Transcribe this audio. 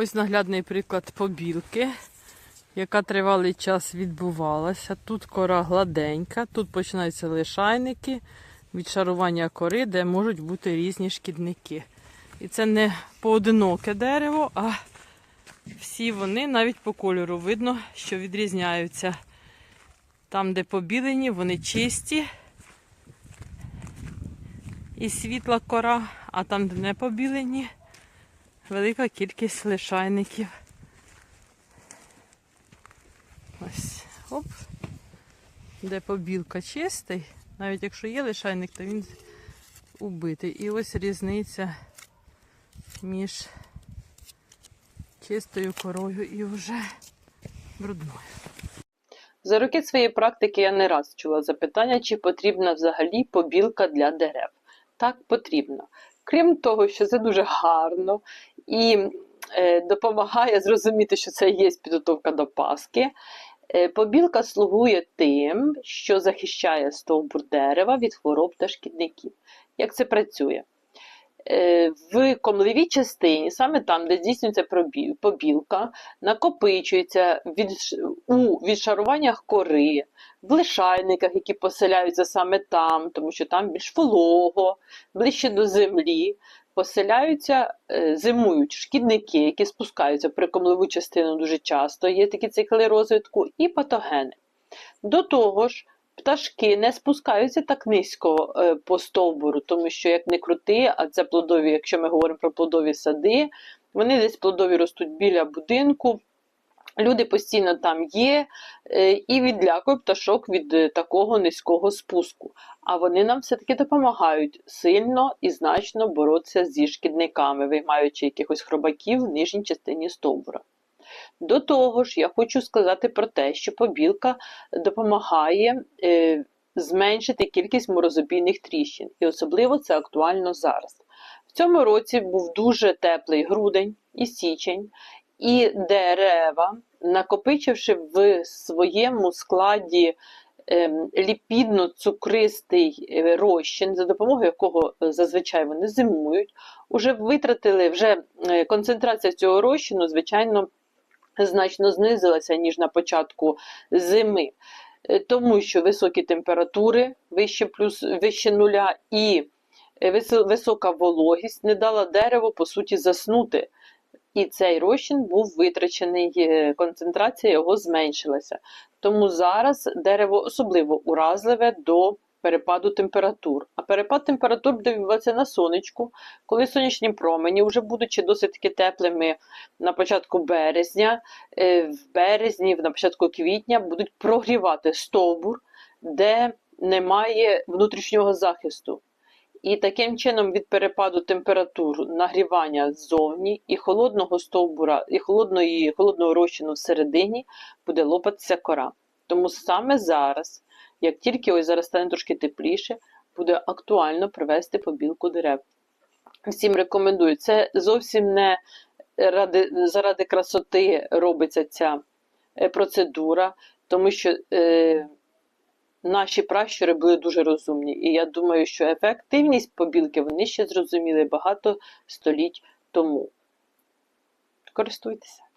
Ось наглядний приклад побілки, яка тривалий час відбувалася. Тут кора гладенька, тут починаються лишайники, відшарування кори, де можуть бути різні шкідники. І це не поодиноке дерево, а всі вони навіть по кольору видно, що відрізняються. Там, де побілені, вони чисті і світла кора, а там, де не побілені, велика кількість лишайників. Ось, оп. Де побілка чистий, навіть якщо є лишайник, то він убитий. І ось різниця між чистою корою і вже брудною. За роки своєї практики я не раз чула запитання, чи потрібна взагалі побілка для дерев. Так, потрібно. Крім того, що це дуже гарно і е, допомагає зрозуміти, що це є підготовка до Паски. Е, побілка слугує тим, що захищає стовбур дерева від хвороб та шкідників. Як це працює? Е, в комлевій частині, саме там, де здійснюється побілка, накопичується від, у відшаруваннях кори, в лишайниках, які поселяються саме там, тому що там більш волого, ближче до землі, поселяються, е, зимують шкідники, які спускаються при комлеву частину дуже часто, є такі цикли розвитку, і патогени. До того ж, пташки не спускаються так низько е, по стовбуру, тому що як не крути, а це плодові, якщо ми говоримо про плодові сади, вони десь плодові ростуть біля будинку. Люди постійно там є е, і відлякує пташок від е, такого низького спуску. А вони нам все-таки допомагають сильно і значно боротися зі шкідниками, виймаючи якихось хробаків в нижній частині стовбура. До того ж, я хочу сказати про те, що побілка допомагає е, зменшити кількість морозобійних тріщин, і особливо це актуально зараз. В цьому році був дуже теплий грудень і січень, і дерева, накопичивши в своєму складі ем, ліпідно-цукристий е, розчин, за допомогою якого е, зазвичай вони зимують, уже витратили вже е, концентрація цього розчину, звичайно, значно знизилася, ніж на початку зими, тому що високі температури вище плюс вище нуля і висока вологість не дала дереву по суті заснути. І цей розчин був витрачений, е, концентрація його зменшилася. Тому зараз дерево особливо уразливе до перепаду температур. А перепад температур буде відбуватися на сонечку, коли сонячні промені, вже будучи досить таки теплими на початку березня, е, в березні, на початку квітня будуть прогрівати стовбур, де немає внутрішнього захисту. І таким чином від перепаду температур нагрівання ззовні і холодного стовбура, і холодної, холодного розчину всередині буде лопатися кора. Тому саме зараз, як тільки ось зараз стане трошки тепліше, буде актуально привести побілку дерев. Всім рекомендую. Це зовсім не ради, заради красоти робиться ця е, процедура, тому що е, наші пращури були дуже розумні. І я думаю, що ефективність побілки вони ще зрозуміли багато століть тому. Користуйтеся.